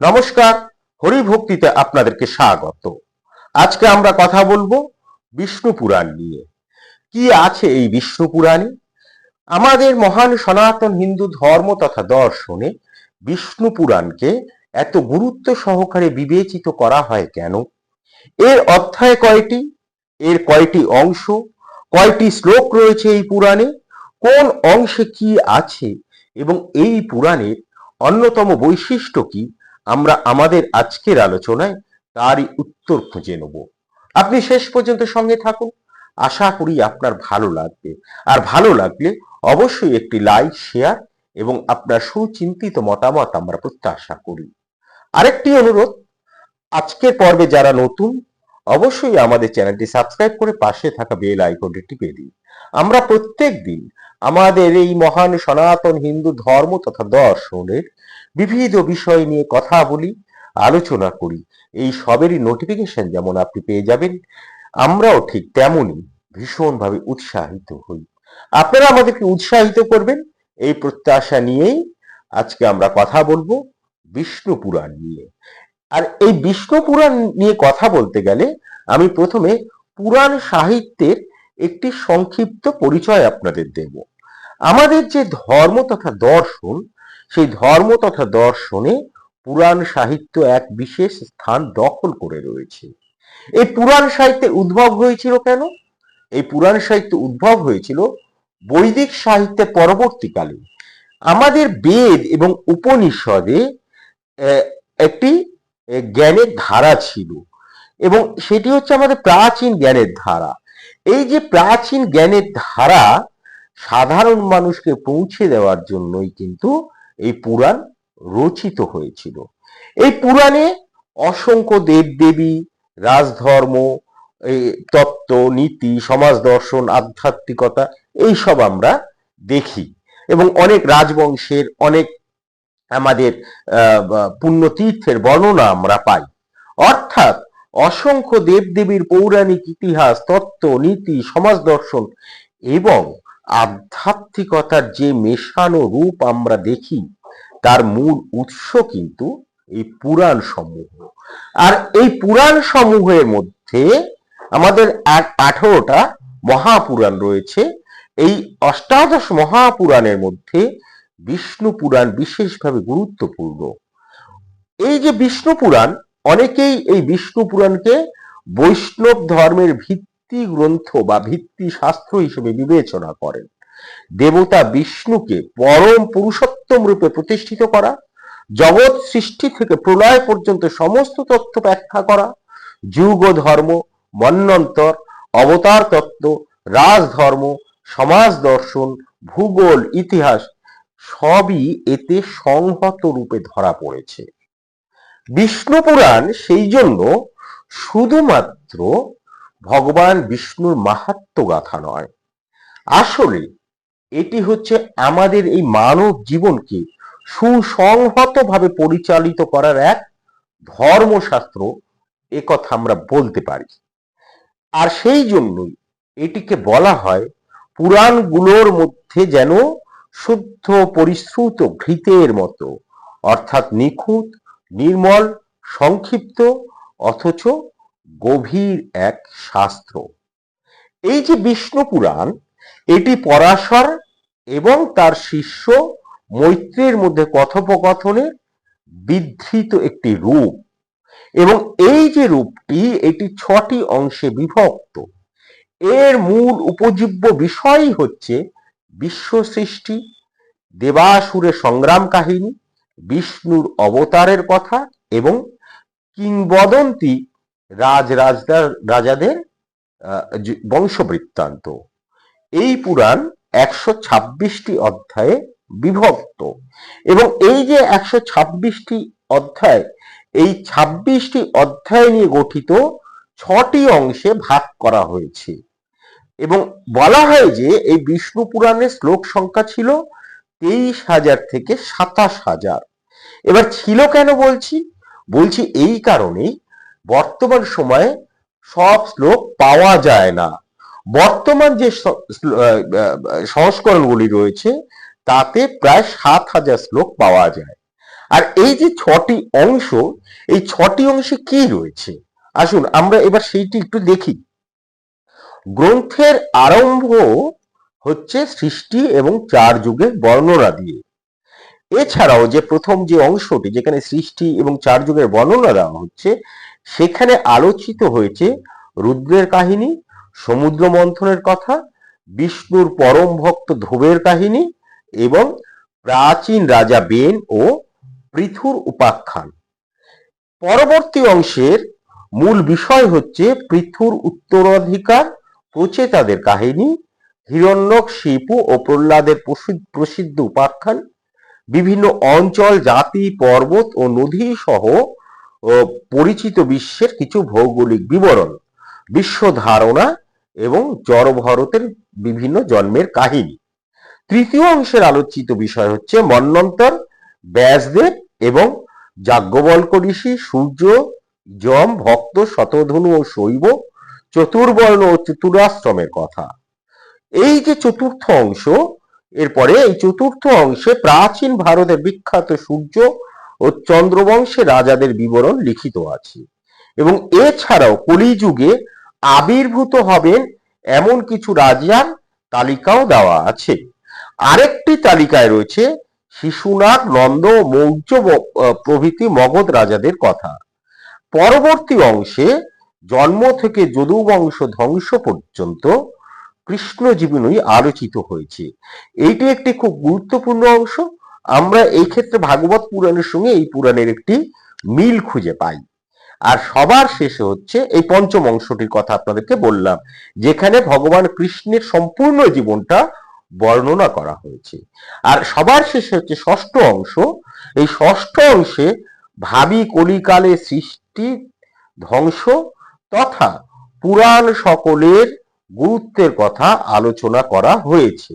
নমস্কার হরিভক্তিতে আপনাদেরকে স্বাগত। আজকে আমরা কথা বলব বিষ্ণু পুরাণ নিয়ে। কি আছে এই বিষ্ণু পুরাণে? আমাদের মহান সনাতন হিন্দু ধর্ম তথা দর্শনে বিষ্ণু পুরাণকে এত গুরুত্ব সহকারে বিবেচিত করা হয় কেন? এর অধ্যায় কয়টি? এর কয়টি অংশ? কয়টি শ্লোক রয়েছে এই পুরাণে? কোন অংশে কি আছে? এবং এই পুরাণের অন্যতম বৈশিষ্ট্য কি? আমরা আমাদের আজকের আলোচনায় তারই উত্তর খুঁজে নেব। আপনি শেষ পর্যন্ত সঙ্গে থাকুন। আশা করি আপনার ভালো লাগবে। আর ভালো লাগলে অবশ্যই একটি লাইক শেয়ার এবং আপনার সুচিন্তিত মতামত আমরা প্রত্যাশা করি। আরেকটি অনুরোধ, আজকের পর্বে যারা নতুন, অবশ্যই আমাদের চ্যানেলটি সাবস্ক্রাইব করে পাশে থাকা বেল আইকনটি টিপে দিন। আমরা প্রত্যেক দিন আমাদের এই মহান সনাতন হিন্দু ধর্ম তথা দর্শনের বিবিধ বিষয় নিয়ে কথা বলি, আলোচনা করি। এই সবেরই নোটিফিকেশন যেমন আপনি পেয়ে যাবেন, আমরাও ঠিক তেমনই ভীষণভাবে উৎসাহিত হই। আপনারা আমাদেরকে উৎসাহিত করবেন, এই প্রত্যাশা নিয়েই আজকে আমরা কথা বলব বিষ্ণু পুরাণ নিয়ে। আর এই বিষ্ণু পুরাণ নিয়ে কথা বলতে গেলে আমি প্রথমে পুরাণ সাহিত্যের একটি সংক্ষিপ্ত পরিচয় আপনাদের দেব। আমাদের যে ধর্ম তথা দর্শন সেই ধর্ম তথা দর্শনে পুরাণ সাহিত্য এক বিশেষ স্থান দখল করে রয়েছে। এই পুরাণ সাহিত্যের উদ্ভব হয়েছিল কেন? এই পুরাণ সাহিত্য উদ্ভব হয়েছিল বৈদিক সাহিত্যের পরবর্তীকালে। আমাদের বেদ এবং উপনিষদে একটি জ্ঞানের ধারা ছিল এবং সেটি হচ্ছে আমাদের প্রাচীন জ্ঞানের ধারা। এই যে প্রাচীন জ্ঞানের ধারা সাধারণ মানুষকে পৌঁছে দেওয়ার জন্যই কিন্তু এই পুরাণ রচিত হয়েছিল। এই পুরাণে অসংখ্য দেবদেবী, রাজধর্ম, এই তত্ত্ব, নীতি, সমাজ দর্শন, আধ্যাত্মিকতা, এইসব আমরা দেখি এবং অনেক রাজবংশের, অনেক আমাদের পুণ্যতীর্থের বর্ণনা আমরা পাই। অর্থাৎ অসংখ্য দেবদেবীর পৌরাণিক ইতিহাস, তত্ত্ব, নীতি, সমাজ দর্শন এবং আধ্যাত্মিকতার যে মেশানো রূপ আমরা দেখি তার মূল উৎস কিন্তু এই পুরাণ সমূহ। আর এই পুরাণ সমূহের মধ্যে আমাদের আঠারোটা মহাপুরাণ রয়েছে। এই অষ্টাদশ মহাপুরাণের মধ্যে বিষ্ণু পুরাণ বিশেষভাবে গুরুত্বপূর্ণ। এই যে বিষ্ণু পুরাণ, অনেকেই এই বিষ্ণু পুরাণকে বৈষ্ণব ধর্মের ভিত্তি গ্রন্থ বা ভিত্তি শাস্ত্র হিসেবে বিবেচনা করেন। দেবতা বিষ্ণুকে পরম পুরুষোত্তম রূপে প্রতিষ্ঠিত করা, জগৎ সৃষ্টি থেকে প্রলয় পর্যন্ত সমস্ত তথ্য ব্যাখ্যা করা যুগ ধর্ম মন্বন্তর অবতার তত্ত্ব, রাজধর্ম, সমাজ দর্শন, ভূগোল, ইতিহাস সবই এতে সংহত রূপে ধরা পড়েছে। বিষ্ণু পুরাণ সেই জন্য শুধুমাত্র ভগবান বিষ্ণুর মাহাত্ম গাথা নয়। আসলে এটি হচ্ছে আমাদের এই মানব জীবনকে সুসংহতভাবে পরিচালিত করার এক ধর্মশাস্ত্র কথা আমরা বলতে পারি। আর সেই জন্যই এটিকে বলা হয় পুরাণগুলোর মধ্যে যেন শুদ্ধ পরিশ্রুত ঘৃতের মতো, অর্থাৎ নিখুঁত, নির্মল, সংক্ষিপ্ত, অথচ গভীর এক শাস্ত্র। এই যে বিষ্ণু পুরাণ এটি পরাশর এবং তার শিষ্য মৈত্রের মধ্যে কথোপকথনের বিধৃত একটি রূপ। এবং এই যে রূপটি, এটি ছটি অংশে বিভক্ত। এর মূল উপজীব্য বিষয়ই হচ্ছে বিশ্ব সৃষ্টি, দেবাসুরের সংগ্রাম কাহিনী, বিষ্ণুর অবতারের কথা এবং কিংবদন্তি রাজ রাজদার, রাজাদের বংশবৃত্তান্ত। এই পুরাণ একশো ছাব্বিশটি অধ্যায়ে বিভক্ত। এবং এই যে একশো ছাব্বিশটি অধ্যায়, এই ছাব্বিশটি অধ্যায় নিয়ে গঠিত ছটি অংশে ভাগ করা হয়েছে। এবং বলা হয় যে এই বিষ্ণু পুরাণের শ্লোক সংখ্যা ছিল তেইশ হাজার থেকে সাতাশ হাজার। এবার ছিল কেন বলছি? বলছি এই কারণেই বর্তমান সময়ে সব শ্লোক পাওয়া যায় না। বর্তমান যে সংস্করণগুলি রয়েছে, তাতে প্রায় সাত হাজার শ্লোক পাওয়া যায়। আর এই যে ছটি অংশ, এই ছটি অংশে কি রয়েছে? আসুন, আমরা এবার সেইটি একটু দেখি। গ্রন্থের আরম্ভ হচ্ছে সৃষ্টি এবং চার যুগের বর্ণনা দিয়ে। এছাড়াও যে প্রথম যে অংশটি, যেখানে সৃষ্টি এবং চার যুগের বর্ণনা দেওয়া হচ্ছে, সেখানে আলোচিত হয়েছে রুদ্রের কাহিনী সমুদ্র মন্থনের কথা, বিষ্ণুর পরম ভক্ত ধ্রুবের কাহিনী এবং প্রাচীন রাজা বেন ও পৃথুর উপাখ্যান। পরবর্তী অংশের মূল বিষয় হচ্ছে পৃথুর উত্তরাধিকার প্রচেতাদের কাহিনী, হিরণ্যক শিপু ও প্রহ্লাদের প্রসিদ্ধ- উপাখ্যান, বিভিন্ন অঞ্চল, জাতি, পর্বত ও নদী সহ পরিচিত বিশ্বের কিছু ভৌগোলিক বিবরণ, বিশ্ব ধারণা এবং জড়ভরতের বিভিন্ন জন্মের কাহিনী। তৃতীয় অংশের আলোচিত বিষয় হচ্ছে মন্বন্তর ব্যাসদেব এবং যাজ্ঞবল্ক ঋষি সূর্য, যম, ভক্ত, শতধনু ও শৈব, চতুর্বর্ণ ও চতুরাশ্রমের কথা। এই যে চতুর্থ অংশ, এরপরে এই চতুর্থ অংশে প্রাচীন ভারতের বিখ্যাত সূর্য ও চন্দ্রবংশের রাজাদের বিবরণ লিখিত আছে। এবং এছাড়াও কলিযুগে আবির্ভূত হবেন এমন কিছু রাজার তালিকাও দেওয়া আছে। আরেকটি তালিকায় রয়েছে শিশুনাগ, নন্দ, মৌর্য প্রভৃতি মগধ রাজাদের কথা। পরবর্তী অংশে জন্ম থেকে যদু বংশ ধ্বংস পর্যন্ত কৃষ্ণ জীবনই আলোচিত হয়েছে। এইটি একটি খুব গুরুত্বপূর্ণ অংশ। আমরা এই ক্ষেত্রে ভাগবত পুরাণের সঙ্গে এই পুরাণের একটি মিল খুঁজে পাই। আর সবার শেষে হচ্ছে এই পঞ্চম অংশটির কথা আপনাদেরকে বললাম, যেখানে ভগবান কৃষ্ণের সম্পূর্ণ জীবনটা বর্ণনা করা হয়েছে। আর সবার শেষে হচ্ছে ষষ্ঠ অংশ, এই ষষ্ঠ অংশে ভাবি কলিকালে সৃষ্টি ধ্বংস তথা পুরাণ সকলের গুরুত্বের কথা আলোচনা করা হয়েছে।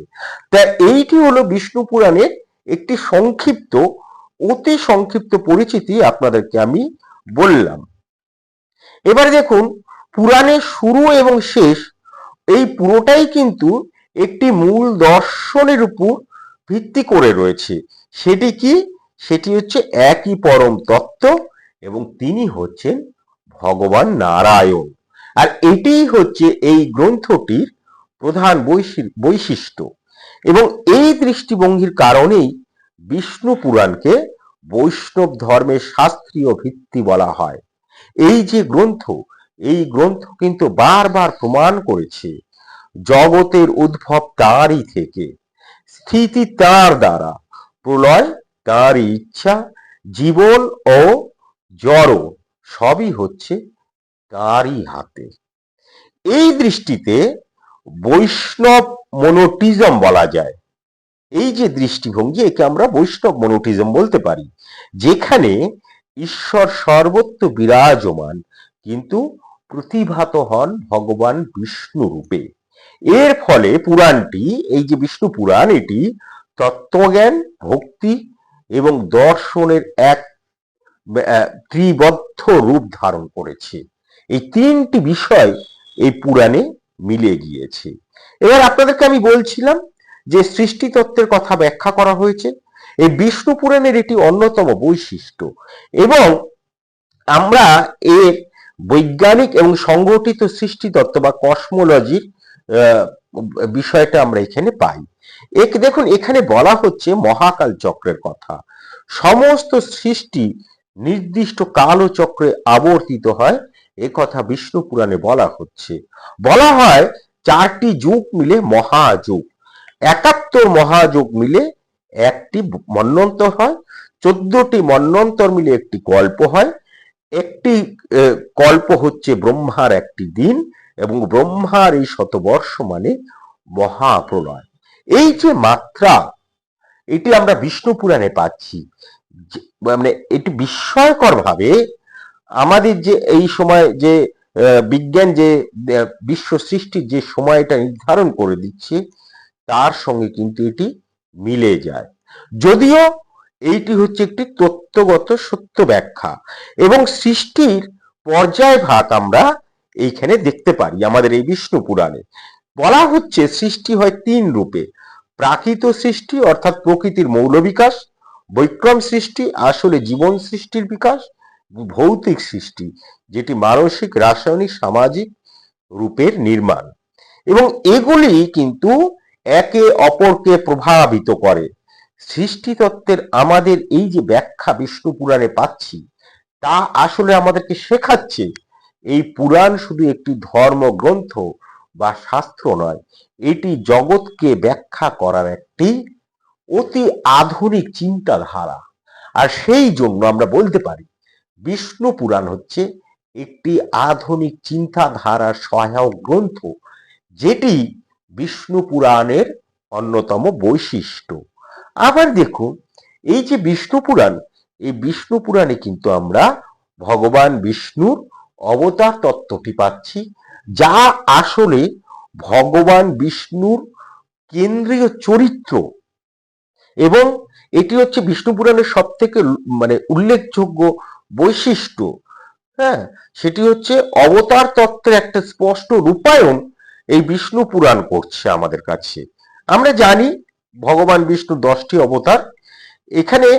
তা এইটি হলো বিষ্ণু পুরাণের একটি সংক্ষিপ্ত, অতি সংক্ষিপ্ত পরিচিতি আপনাদেরকে আমি বললাম। এবার দেখুন, পুরাণের শুরু এবং শেষ, এই পুরোটাই কিন্তু একটি মূল দর্শনের উপর ভিত্তি করে রয়েছে। সেটি কি? সেটি হচ্ছে একই পরম তত্ত্ব এবং তিনি হচ্ছেন ভগবান নারায়ণ। আর এটিই হচ্ছে এই গ্রন্থটির প্রধান বৈশি- বৈশিষ্ট্য। এবং এই দৃষ্টিভঙ্গির কারণেই বিষ্ণু পুরাণকে বৈষ্ণব ধর্মের শাস্ত্রীয় ভিত্তি বলা হয়। এই যে গ্রন্থ, এই গ্রন্থ কিন্তু বারবার প্রমাণ করেছে জগতের উদ্ভব তারই থেকে। স্থিতি তার দ্বারা, প্রলয় তারই ইচ্ছা, জীবন ও জড় সবই হচ্ছে তারই হাতে। এই দৃষ্টিতে বৈষ্ণব মনোটিজম বলা যায়। এই যে দৃষ্টিভঙ্গি, একে আমরা বৈষ্ণব মনোটিজম বলতে পারি। যেখানে ঈশ্বর সর্বত্র বিরাজমান, কিন্তু প্রতিভাত হন ভগবান বিষ্ণু রূপে। এর ফলে পুরাণটি, এই যে বিষ্ণু পুরাণ, এটি তত্ত্বজ্ঞান, ভক্তি এবং দর্শনের এক ত্রিবদ্ধ রূপ ধারণ করেছে। এই তিনটি বিষয় এই পুরাণে মিলে গিয়েছে। এবার আপনাদেরকে আমি বলছিলাম যে সৃষ্টি তত্ত্বের কথা ব্যাখ্যা করা হয়েছে। এই বিষ্ণু পুরাণের এটি অন্যতম বৈশিষ্ট্য। এবং আমরা এর বৈজ্ঞানিক এবং সংগঠিত সৃষ্টি তত্ত্ব বা কসমোলজির বিষয়টা আমরা এখানে পাই। এক দেখুন, এখানে বলা হচ্ছে মহাকাল চক্রের কথা। সমস্ত সৃষ্টি নির্দিষ্ট কাল চক্রে আবর্তিত হয়, এ কথা বিষ্ণু পুরাণে বলা হচ্ছে। বলা হয় চারটি যুগ মিলে মহাযুগ। একাত্তর মহাযুগ মিলে একটি মন্বন্তর হয়, চোদ্দটি মন্বন্তর মিলে একটি কল্প হয়। একটি কল্প হচ্ছে ব্রহ্মার একটি দিন এবং ব্রহ্মার এই শতবর্ষ মানে মহাপ্রলয়। এই যে মাত্রা, এটি আমরা বিষ্ণু পুরাণে পাচ্ছি। মানে এটি বিস্ময়কর ভাবে আমাদের যে এই সময় যে বিজ্ঞান যে বিশ্ব সৃষ্টির যে সময়টা নির্ধারণ করে দিচ্ছে, তার সঙ্গে কিন্তু এটি মিলে যায়। যদিও এইটি হচ্ছে একটি তত্ত্বগত সত্য ব্যাখ্যা এবং সৃষ্টির পর্যায় ভাগ আমরা এইখানে দেখতে পারি আমাদের এই বিষ্ণু পুরাণে। বলা হচ্ছে সৃষ্টি হয় তিন রূপে, প্রাকৃত সৃষ্টি অর্থাৎ প্রকৃতির মৌল বিকাশ, বৈক্রম সৃষ্টি, আসলে জীবন সৃষ্টির বিকাশ ভৌতিক সৃষ্টি, যেটি মানসিক, রাসায়নিক, সামাজিক রূপের নির্মাণ। এবং এগুলি কিন্তু একে অপরকে প্রভাবিত করে। সৃষ্টিতত্ত্বের আমাদের এই যে ব্যাখ্যা বিষ্ণু পুরাণে পাচ্ছি, তা আসলে আমাদেরকে শেখাচ্ছে, এই পুরাণ শুধু একটি ধর্মগ্রন্থ বা শাস্ত্র নয়, এটি জগৎকে ব্যাখ্যা করার একটি অতি আধুনিক চিন্তাধারা আর সেই জন্য আমরা বলতে পারি, বিষ্ণু পুরাণ হচ্ছে একটি আধুনিক চিন্তাধারার সহায়ক গ্রন্থ, যেটি বিষ্ণু পুরাণের অন্যতম বৈশিষ্ট্য। আবার দেখুন, এই যে বিষ্ণু পুরাণ, এই বিষ্ণু পুরাণে কিন্তু আমরা ভগবান বিষ্ণুর অবতার তত্ত্বটি পাচ্ছি, যা আসলে ভগবান বিষ্ণুর কেন্দ্রীয় চরিত্র। এবং এটি হচ্ছে বিষ্ণু পুরাণের সব থেকে মানে উল্লেখযোগ্য বৈশিষ্ট্য। হ্যাঁ সেটি হচ্ছে অবতার তত্ত্বের একটা স্পষ্ট রূপায়ণ এই বিষ্ণু পুরাণ করছে আমাদের কাছে। আমরা জানি ভগবান বিষ্ণু দশটি অবতার। এখানে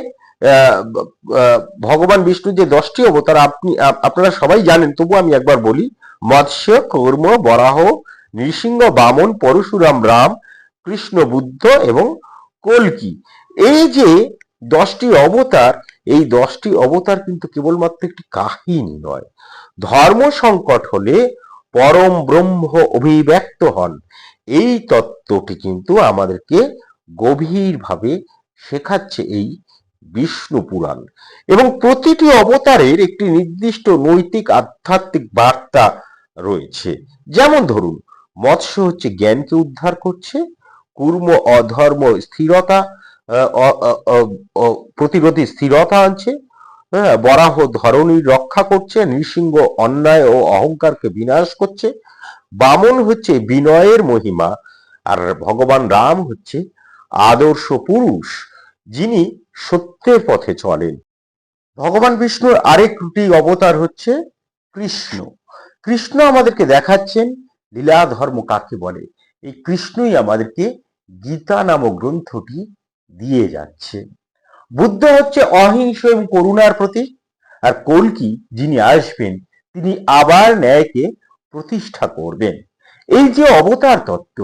ভগবান বিষ্ণু যে দশটি অবতার, আপনি আপনারা সবাই জানেন তবু আমি একবার বলি, মৎস্য, কর্ম, বরাহ, নৃসিংহ, বামন, পরশুরাম, রাম, কৃষ্ণ, বুদ্ধ এবং কলকি। এই যে দশটি অবতার, এই দশটি অবতার কিন্তু কেবলমাত্র একটি কাহিনী নয়। ধর্ম সংকট হলে পরম ব্রহ্ম অভিব্যক্ত হন। এই তত্ত্বটি কিন্তু আমাদেরকে গভীরভাবে শেখাচ্ছে এই বিষ্ণু পুরাণ। এবং প্রতিটি অবতারের একটি নির্দিষ্ট নৈতিক আধ্যাত্মিক বার্তা রয়েছে। যেমন ধরুন, মৎস্য হচ্ছে জ্ঞানকে উদ্ধার করছে, কুর্ম অধর্ম স্থিরতা প্রতিরোধী স্থিরতা আনছে হ্যাঁ বরাহ ধরণীর রক্ষা করছে, নৃসিংহ অন্যায় ও অহংকারকে বিনাশ করছে। বামন হচ্ছে বিনয়ের মহিমা, আর ভগবান রাম হচ্ছে আদর্শ পুরুষ, যিনি সত্যের পথে চলেন। ভগবান বিষ্ণুর আরেকটি অবতার হচ্ছে কৃষ্ণ। কৃষ্ণ আমাদেরকে দেখাচ্ছেন, লীলা ধর্ম কাকে বলে? এই কৃষ্ণই আমাদেরকে গীতা নামক গ্রন্থটি দিয়ে যাচ্ছে। বুদ্ধ হচ্ছে অহিংস এবং করুণার প্রতীক। আর কলকি যিনি আসবেন, তিনি আবার ন্যায়কে প্রতিষ্ঠা করবেন। এই যে অবতার তত্ত্ব,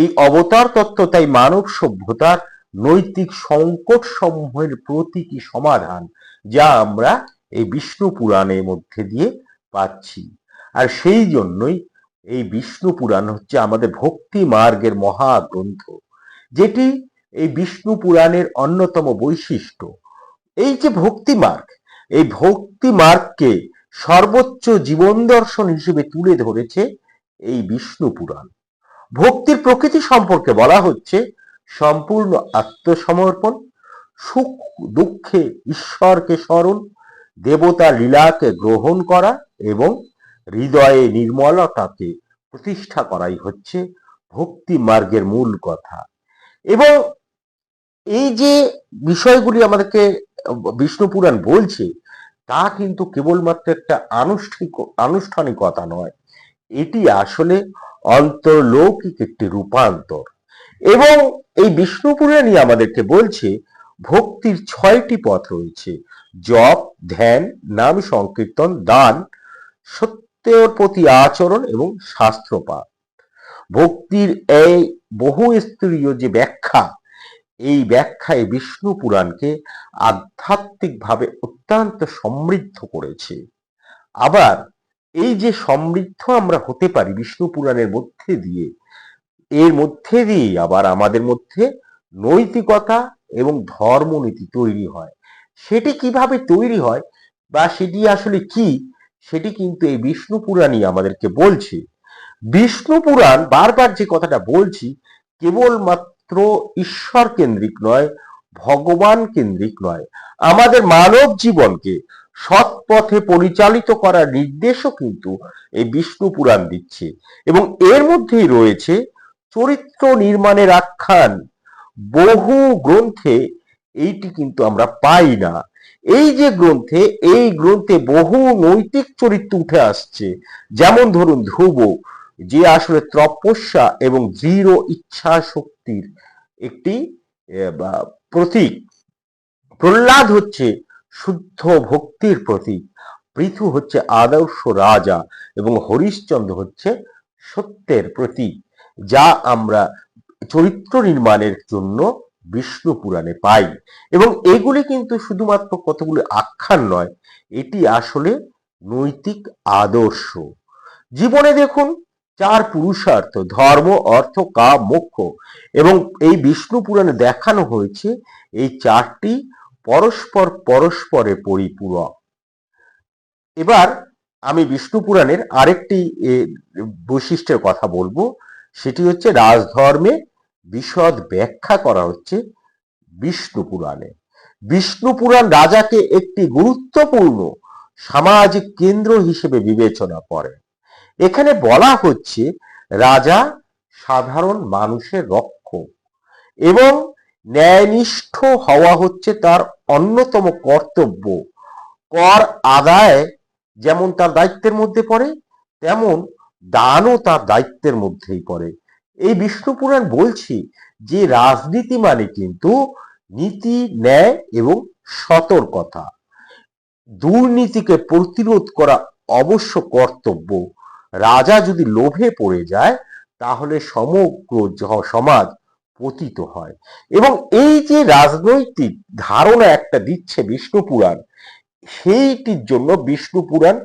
এই অবতার তত্ত্ব তাই মানব সভ্যতার নৈতিক সংকট সমূহের প্রতীকী সমাধান, যা আমরা এই বিষ্ণু পুরাণের মধ্যে দিয়ে পাচ্ছি। আর সেই জন্যই এই বিষ্ণু পুরাণ হচ্ছে আমাদের ভক্তি মার্গের মহাগ্রন্থ, যেটি এই বিষ্ণু পুরাণের অন্যতম বৈশিষ্ট্য। এই যে ভক্তি মার্গ এই ভক্তি মার্গকে সর্বোচ্চ জীবন দর্শন হিসেবে তুলে ধরেছে এই বিষ্ণু পুরাণ। ভক্তির প্রকৃতি সম্পর্কে বলা হচ্ছে সম্পূর্ণ আত্মসমর্পণ, সুখ দুঃখে ঈশ্বরকে স্মরণ, দেবতা লীলাকে গ্রহণ করা এবং হৃদয়ে নির্মলতাকে প্রতিষ্ঠা করাই হচ্ছে ভক্তি মার্গের মূল কথা। এবং এই যে বিষয়গুলি আমাদেরকে বিষ্ণু পুরাণ বলছে, তা কিন্তু কেবলমাত্র একটা আনুষ্ঠানিক আনুষ্ঠানিকতা নয়। এটি আসলে অন্তর্লৌকিক একটি রূপান্তর। এবং এই বিষ্ণু পুরাণই আমাদেরকে বলছে, ভক্তির ছয়টি পথ রয়েছে। জপ, ধ্যান, নাম সংকীর্তন, দান, সত্যের প্রতি আচরণ এবং শাস্ত্রপাঠ। ভক্তির এই বহু স্তরীয় যে ব্যাখ্যা এই ব্যাখ্যায় বিষ্ণু পুরাণকে আধ্যাত্মিকভাবে অত্যন্ত সমৃদ্ধ করেছে। আবার এই যে সমৃদ্ধ আমরা হতে পারি বিষ্ণু পুরাণের মধ্যে দিয়ে, এর মধ্যে দিয়ে আবার আমাদের মধ্যে নৈতিকতা এবং ধর্মনীতি তৈরি হয়। সেটি কীভাবে তৈরি হয় বা সেটি আসলে কি, সেটি কিন্তু এই বিষ্ণু পুরাণই আমাদেরকে বলছে। বিষ্ণু পুরাণ বারবার যে কথাটা বলছি, কেবলমাত্র ঈশ্বর কেন্দ্রিক নয়, ভগবান কেন্দ্রিক নয়। আমাদের মানব জীবনকে সৎ পথে পরিচালিত করার নির্দেশও কিন্তু এই বিষ্ণু পুরাণ দিচ্ছে। এবং এর মধ্যেই রয়েছে চরিত্র নির্মাণের আখ্যান। বহু গ্রন্থে এইটি কিন্তু আমরা পাই না। এই যে গ্রন্থে, এই গ্রন্থে বহু নৈতিক চরিত্র উঠে আসছে। যেমন ধরুন ধ্রুব, যে আসলে তপস্যা এবং দৃঢ় ইচ্ছা শক্তির একটি প্রতীক। প্রহ্লাদ হচ্ছে শুদ্ধ ভক্তির প্রতীক। পৃথু হচ্ছে আদর্শ রাজা এবং হরিশ্চন্দ্র হচ্ছে সত্যের প্রতীক, যা আমরা চরিত্র নির্মাণের জন্য বিষ্ণু পুরাণে পাই। এবং এগুলি কিন্তু শুধুমাত্র কতগুলি আখ্যান নয়, এটি আসলে নৈতিক আদর্শ। জীবনে দেখুন চার পুরুষার্থ, ধর্ম, অর্থ কাম মোক্ষ। এবং এই বিষ্ণু পুরাণে দেখানো হয়েছে, এই চারটি পরস্পর পরস্পরে পরিপূরক। এবার আমি বিষ্ণু পুরাণের আরেকটি বৈশিষ্ট্যের কথা বলব। সেটি হচ্ছে রাজধর্মে বিশদ ব্যাখ্যা করা হচ্ছে বিষ্ণু পুরাণে। বিষ্ণু পুরাণ রাজাকে একটি গুরুত্বপূর্ণ সামাজিক কেন্দ্র হিসেবে বিবেচনা করে। এখানে বলা হচ্ছে রাজা সাধারণ মানুষের রক্ষক এবং ন্যায়নিষ্ঠ হওয়া হচ্ছে তার অন্যতম কর্তব্য। কর আদায় যেমন তার দায়িত্বের মধ্যে পড়ে, তেমন দানও তার দায়িত্বের মধ্যেই পড়ে। এই বিষ্ণু পুরাণ বলছি যে রাজনীতি মানে কিন্তু নীতি, ন্যায় এবং সতর্কতা। দুর্নীতিকে প্রতিরোধ করা অবশ্য কর্তব্য। রাজা যদি লোভে পড়ে যায়, তাহলে সমগ্র সমাজ পতিত হয়। এবং এই যে রাজনৈতিক ধারণা একটা দিচ্ছে বিষ্ণু পুরাণ, সেইটির জন্য বিষ্ণু পুরাণ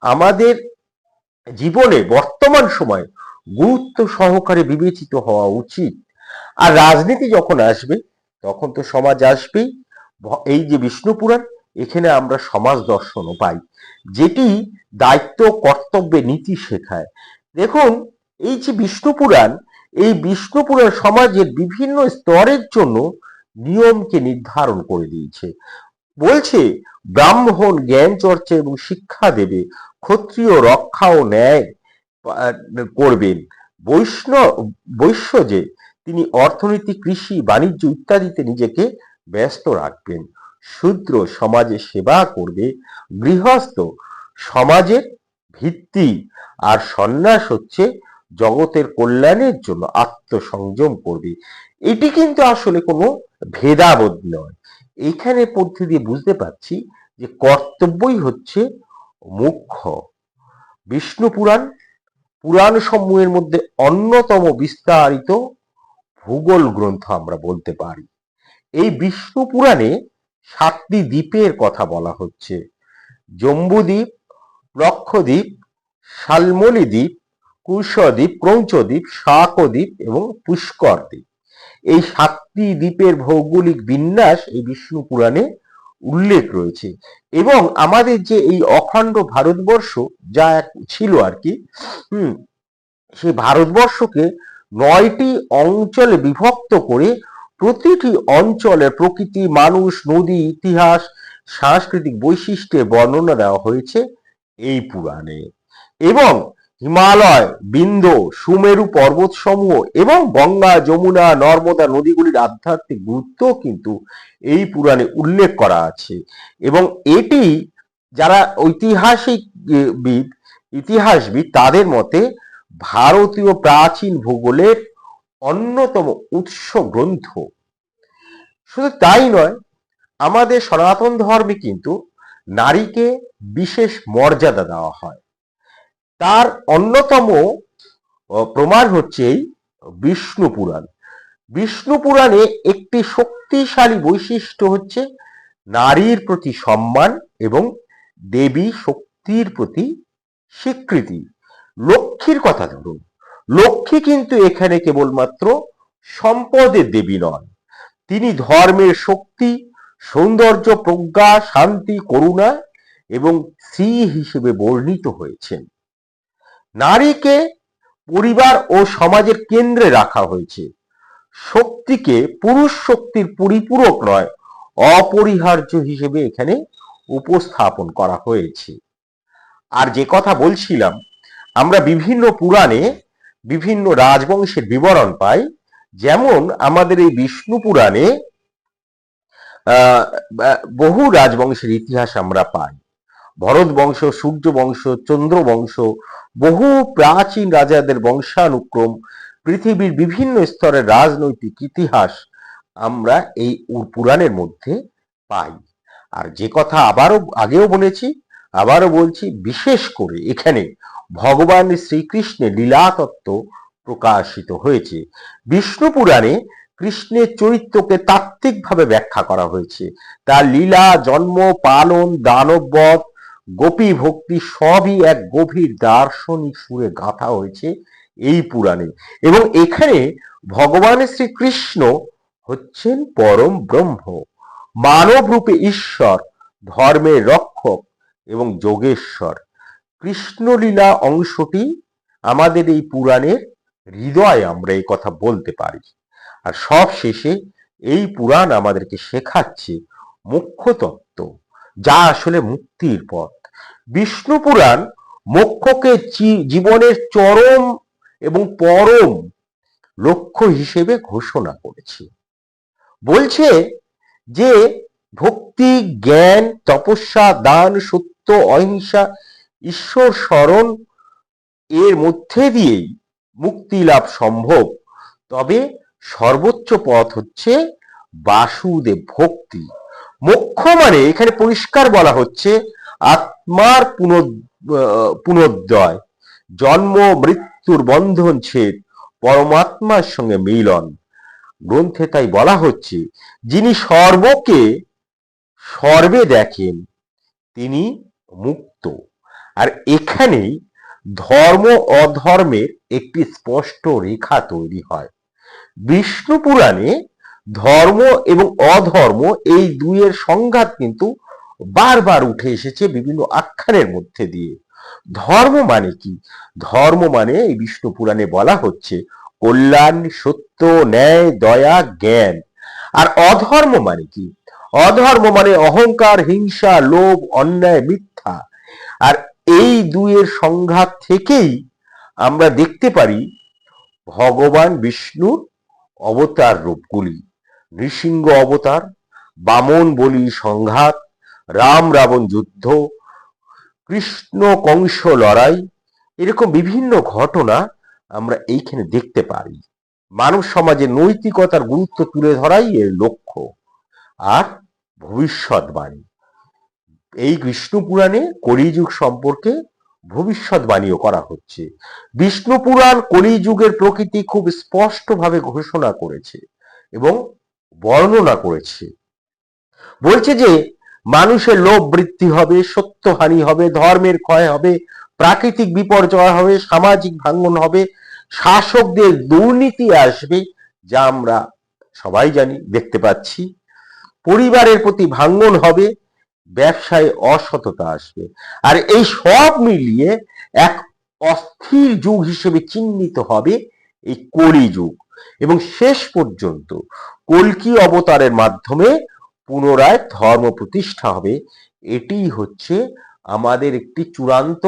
আমাদের জীবনে বর্তমান সময় গুরুত্ব সহকারে বিবেচিত হওয়া উচিত। আর রাজনীতি যখন আসবে, তখন তো সমাজ আসবেই। এই যে বিষ্ণু পুরাণ এখানে আমরা সমাজ দর্শনও পাই। যেটি দায়িত্ব, কর্তব্যে নীতি শেখায়। দেখুন, এই যে বিষ্ণু পুরাণ, এই বিষ্ণু পুরাণ সমাজের বিভিন্ন স্তরের জন্য নিয়মকে নির্ধারণ করে দিয়েছে। বলছে, ব্রাহ্মণ জ্ঞান চর্চা এবং শিক্ষা দেবে, ক্ষত্রিয় রক্ষা ও ন্যায় করবেন। বৈষ্ণব, বৈশ্য যে, তিনি অর্থনীতি, কৃষি, বাণিজ্য ইত্যাদিতে নিজেকে ব্যস্ত রাখবেন। শূদ্র সমাজে সেবা করবে, গৃহস্থ সমাজের ভিত্তি আর সন্ন্যাস হচ্ছে জগতের কল্যাণের জন্য আত্মসংযম করবে। এটি কিন্তু আসলে কোনো ভেদাবোধ নয়। এইখানে পদ্ধতি দিয়ে বুঝতে পারছি যে কর্তব্যই হচ্ছে মুখ্য। বিষ্ণু পুরাণ পুরাণ সমূহের মধ্যে অন্যতম বিস্তারিত ভূগোল গ্রন্থ আমরা বলতে পারি। এই বিষ্ণু পুরাণে সাতটি দ্বীপের কথা বলা হচ্ছে। জম্বুদ্বীপ লক্ষদ্বীপ শালমলি দ্বীপ কুশদ্বীপ ক্রৌঞ্চদ্বীপ শাকদ্বীপ এবং পুষ্কর দ্বীপ এই সাতটি দ্বীপের ভৌগোলিক বিন্যাস এই বিষ্ণু পুরাণে উল্লেখ রয়েছে এবং আমাদের যে এই অখণ্ড ভারতবর্ষ যা ছিল আর কি, হুম, সেই ভারতবর্ষকে নয়টি অঞ্চলে বিভক্ত করে প্রতিটি অঞ্চলের প্রকৃতি, মানুষ, নদী, ইতিহাস, সাংস্কৃতিক বৈশিষ্ট্যের বর্ণনা দেওয়া হয়েছে এই পুরাণে। এবং হিমালয় বিন্দ সুমেরু পর্বতসমূহ এবং গঙ্গা, যমুনা, নর্মদা নদীগুলির আধ্যাত্মিক গুরুত্ব কিন্তু এই পুরাণে উল্লেখ করা আছে। এবং এটি যারা ঐতিহাসিক বিদ, ইতিহাসবিদ, তাদের মতে ভারতীয় প্রাচীন ভূগোলের অন্যতম উৎস গ্রন্থ। শুধু তাই নয়, আমাদের সনাতন ধর্মে কিন্তু নারীকে বিশেষ মর্যাদা দেওয়া হয়। তার অন্যতম প্রমাণ হচ্ছে এই বিষ্ণু পুরাণ। বিষ্ণু পুরাণে একটি শক্তিশালী বৈশিষ্ট্য হচ্ছে নারীর প্রতি সম্মান এবং দেবী শক্তির প্রতি স্বীকৃতি। লক্ষ্মীর কথা ধরুন। লক্ষ্মী কিন্তু এখানে কেবলমাত্র সম্পদের দেবী নন। তিনি ধর্মের শক্তি, সৌন্দর্য, প্রজ্ঞা, শান্তি, করুণা এবং স্ত্রী হিসেবে বর্ণিত হয়েছেন। নারীকে পরিবার ও সমাজের কেন্দ্রে রাখা হয়েছে। শক্তিকে পুরুষ শক্তির পরিপূরক নয়, অপরিহার্য হিসেবে এখানে উপস্থাপন করা হয়েছে। আর যে কথা বলছিলাম, আমরা বিভিন্ন পুরাণে বিভিন্ন রাজবংশের বিবরণ পাই। যেমন আমাদের এই বিষ্ণু পুরাণে বহু রাজবংশের ইতিহাস আমরা পাই। ভরত বংশ, সূর্য বংশ, চন্দ্র বংশ, বহু প্রাচীন রাজাদের বংশানুক্রম, পৃথিবীর বিভিন্ন স্তরের রাজনৈতিক ইতিহাস আমরা এই পুরাণের মধ্যে পাই। আর যে কথা আবারও আগেও বলেছি, আবারও বলছি, বিশেষ করে এখানে ভগবান শ্রীকৃষ্ণের লীলাতত্ত্ব প্রকাশিত হয়েছে। বিষ্ণু পুরাণে কৃষ্ণের চরিত্রকে তাত্ত্বিকভাবে ব্যাখ্যা করা হয়েছে। তার লীলা, জন্ম, পালন, দানববধ, গোপী ভক্তি সবই এক গভীর দার্শনিক সুরে গাঁথা হয়েছে এই পুরাণে। এবং এখানে ভগবান শ্রীকৃষ্ণ হচ্ছেন পরম ব্রহ্ম। মানব রূপে ঈশ্বর, ধর্মের রক্ষক এবং যোগেশ্বর। কৃষ্ণলীলা অংশটি আমাদের এই পুরাণের হৃদয় আমরা এই কথা বলতে পারি। আর সব শেষে এই পুরাণ আমাদেরকে শেখাচ্ছে মুখ্য তত্ত্ব যা আসলে মুক্তির পথ। বিষ্ণু পুরাণ মোক্ষকে জীবনের চরম এবং পরম লক্ষ্য হিসেবে ঘোষণা করেছে। বলছে যে, ভক্তি, জ্ঞান, তপস্যা, দান, সত্য, অহিংসা ঈশ্বর স্মরণ এর মধ্যে দিয়েই মুক্তি লাভ সম্ভব। তবে সর্বোচ্চ পথ হচ্ছে বাসুদেব ভক্তি। মোক্ষ মানে এখানে পরিষ্কার বলা হচ্ছে আত্মার পুনর্দয় জন্ম, মৃত্যুর বন্ধন ছেদ, পরমাত্মার সঙ্গে মিলন। গ্রন্থে তাই বলা হচ্ছে, যিনি সর্বকে সর্বে দেখেন, তিনি মুক্ত আর এখানেই ধর্ম অধর্মের একটি স্পষ্ট রেখা তৈরি হয়। বিষ্ণু পুরাণে ধর্ম এবং অধর্ম এই দুইয়ের সংঘাত কিন্তু বারবার উঠে এসেছে বিভিন্ন আখ্যানের মধ্যে দিয়ে। ধর্ম মানে কি? ধর্ম মানে এই বিষ্ণু পুরাণে বলা হচ্ছে কল্যাণ, সত্য, ন্যায়, দয়া, জ্ঞান। আর অধর্ম মানে কি? অধর্ম মানে অহংকার, হিংসা, লোভ, অন্যায়, মিথ্যা। আর এই দুইয়ের সংঘাত থেকেই আমরা দেখতে পারি ভগবান বিষ্ণুর অবতার রূপগুলি। নৃসিংহ অবতার, বামন বলি সংঘাত, রাম রাবণ যুদ্ধ, কৃষ্ণ কংস লড়াই, এরকম বিভিন্ন ঘটনা আমরা এইখানে দেখতে পারি। মানব সমাজে নৈতিকতার গুরুত্ব তুলে ধরাই এর লক্ষ্য। আর ভবিষ্যৎবাণী। এই বিষ্ণু পুরাণে কলিযুগ সম্পর্কে ভবিষ্যৎবাণীও করা হচ্ছে। বিষ্ণু পুরাণ কলিযুগের প্রকৃতি খুব স্পষ্টভাবে ঘোষণা করেছে এবং বর্ণনা করেছে। বলছে যে মানুষের লোভ বৃদ্ধি হবে, সত্যহানি হবে, ধর্মের ক্ষয় হবে, প্রাকৃতিক বিপর্যয় হবে, সামাজিক ভাঙ্গন হবে, শাসকদের দুর্নীতি আসবে, যা আমরা সবাই জানি, দেখতে পাচ্ছি। পরিবারের প্রতি ভাঙ্গন হবে ব্যবসায় অসততা আসবে। আর এই সব মিলিয়ে এক অস্থির যুগ হিসেবে চিহ্নিত হবে এই কলি যুগ। এবং শেষ পর্যন্ত কলকি অবতারের মাধ্যমে পুনরায় ধর্ম প্রতিষ্ঠা হবে। এটি হচ্ছে আমাদের একটি চূড়ান্ত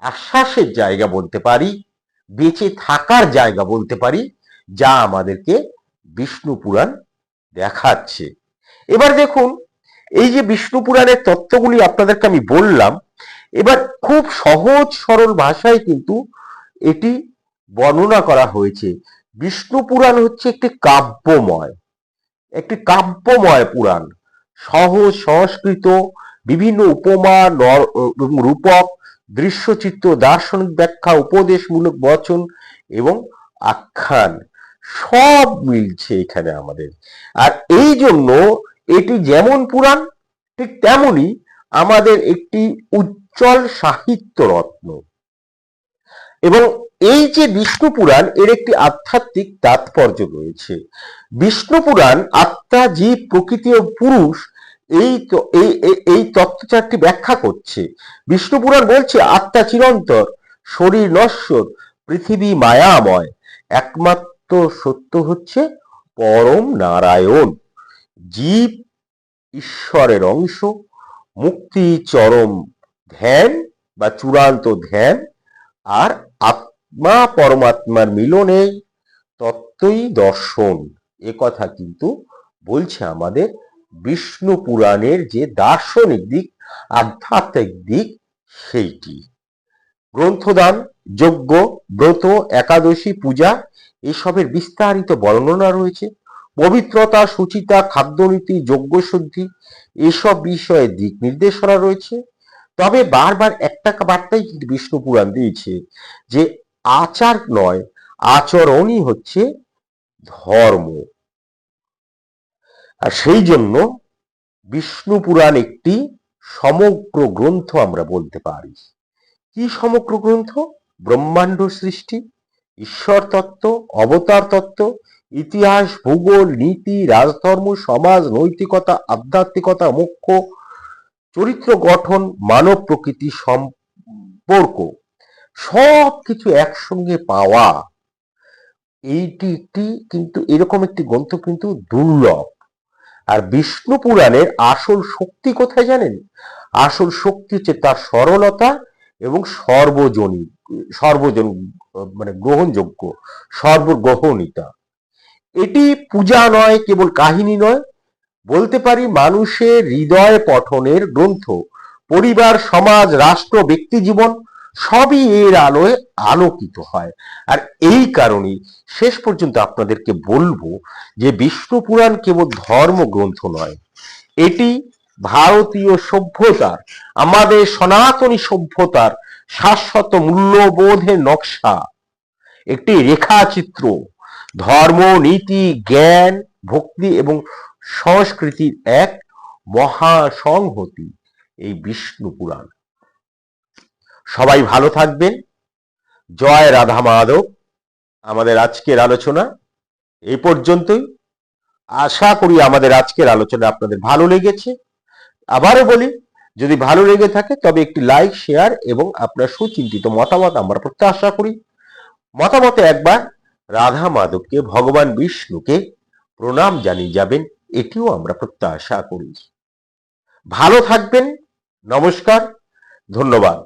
আশ্বাসের জায়গা বলতে পারি, বেঁচে থাকার জায়গা বলতে পারি, যা আমাদেরকে বিষ্ণু পুরাণ দেখাচ্ছে। এবার দেখুন এই যে বিষ্ণু পুরাণের তত্ত্বগুলি আপনাদেরকে আমি বললাম, এবার খুব সহজ সরল ভাষায় কিন্তু এটি বর্ণনা করা হয়েছে। বিষ্ণু পুরাণ হচ্ছে একটি কাব্যময় একটি কাব্যময় পুরাণ। সহজ, সংস্কৃত, বিভিন্ন উপমা রূপক, দৃশ্যচিত্র, দার্শনিক ব্যাখ্যা, উপদেশমূলক বচন এবং আখ্যান সব মিলছে এখানে আমাদের। আর এই জন্য এটি যেমন পুরাণ, ঠিক তেমনি আমাদের একটি উজ্জ্বল সাহিত্য রত্ন। এবং এই যে বিষ্ণু পুরাণ, এর একটি আধ্যাত্মিক তাৎপর্য রয়েছে। বিষ্ণু পুরাণ, আত্মা, জীব, প্রকৃতি ও পুরুষ, এই এই, এই- এই তত্ত্ব চারটি ব্যাখ্যা করছে। বিষ্ণু পুরাণ বলছে, আত্মা চিরন্তর শরীর নশ্বর, পৃথিবী মায়াময়, একমাত্র সত্য হচ্ছে পরম নারায়ণ। জীব ঈশ্বরের অংশ, মুক্তি চরম ধ্যান বা চূড়ান্ত ধ্যান, আর আত্মা পরমাত্মার মিলনে তত্ত্বই দর্শন। এ কথা কিন্তু বলছে আমাদের বিষ্ণু পুরাণের যে দার্শনিক দিক, আধ্যাত্মিক দিক, সেইটি। গ্রন্থদান, যজ্ঞ, ব্রত, একাদশী, পূজা, এসবের বিস্তারিত বর্ণনা রয়েছে। পবিত্রতা, সুচিতা, খাদ্যনীতি যজ্ঞশুদ্ধি এসব বিষয়ে দিক নির্দেশনা রয়েছে। তবে বারবার একটা বার্তাই কিন্তু বিষ্ণু পুরাণ দিয়েছে যে আচার নয়, আচরণই হচ্ছে ধর্ম। আর সেই জন্য বিষ্ণু পুরাণ একটি সমগ্র গ্রন্থ আমরা বলতে পারি। কি সমগ্র গ্রন্থ? ব্রহ্মাণ্ড সৃষ্টি। ঈশ্বর তত্ত্ব অবতার তত্ত্ব ইতিহাস, ভূগোল, নীতি, রাজধর্ম, সমাজ, নৈতিকতা, আধ্যাত্মিকতা মোক্ষ চরিত্র গঠন, মানব প্রকৃতি সম্পর্ক সব কিছু একসঙ্গে পাওয়া। এইটি একটি কিন্তু, এরকম একটি গ্রন্থ কিন্তু দুর্লভ। আর বিষ্ণু পুরাণের আসল শক্তি কোথায় জানেন? আসল শক্তি হচ্ছে তার সরলতা এবং সর্বজনী, সর্বজন মানে গ্রহণযোগ্য, সর্বগ্রহণিতা। এটি পূজা নয়, কেবল কাহিনী নয়, বলতে পারি মানুষের হৃদয় পঠনের গ্রন্থ। পরিবার, সমাজ, রাষ্ট্র, ব্যক্তি জীবন, সবই এর আলোয় আলোকিত হয়। আর এই কারণেই শেষ পর্যন্ত আপনাদেরকে বলব যে বিষ্ণু পুরাণ কেবল ধর্মগ্রন্থ নয়, এটি ভারতীয় সভ্যতার, আমাদের সনাতনী সভ্যতার শাশ্বত মূল্যবোধের নকশা। একটি রেখাচিত্র, ধর্ম, নীতি, জ্ঞান, ভক্তি এবং সংস্কৃতির এক মহাসংহতি এই বিষ্ণু পুরাণ। সবাই ভালো থাকবেন। জয় রাধা মাধব। আমাদের আজকের আলোচনা এই পর্যন্তই। আশা করি আমাদের আজকের আলোচনা আপনাদের ভালো লেগেছে। আবারও বলি, যদি ভালো লেগে থাকে, তবে একটি লাইক শেয়ার এবং আপনার সুচিন্তিত মতামত আমরা প্রত্যাশা করি। মতামতে একবার রাধা মাধবকে, ভগবান বিষ্ণুকে প্রণাম জানিয়ে যাবেন, এটিও আমরা প্রত্যাশা করি। ভালো থাকবেন, নমস্কার, ধন্যবাদ।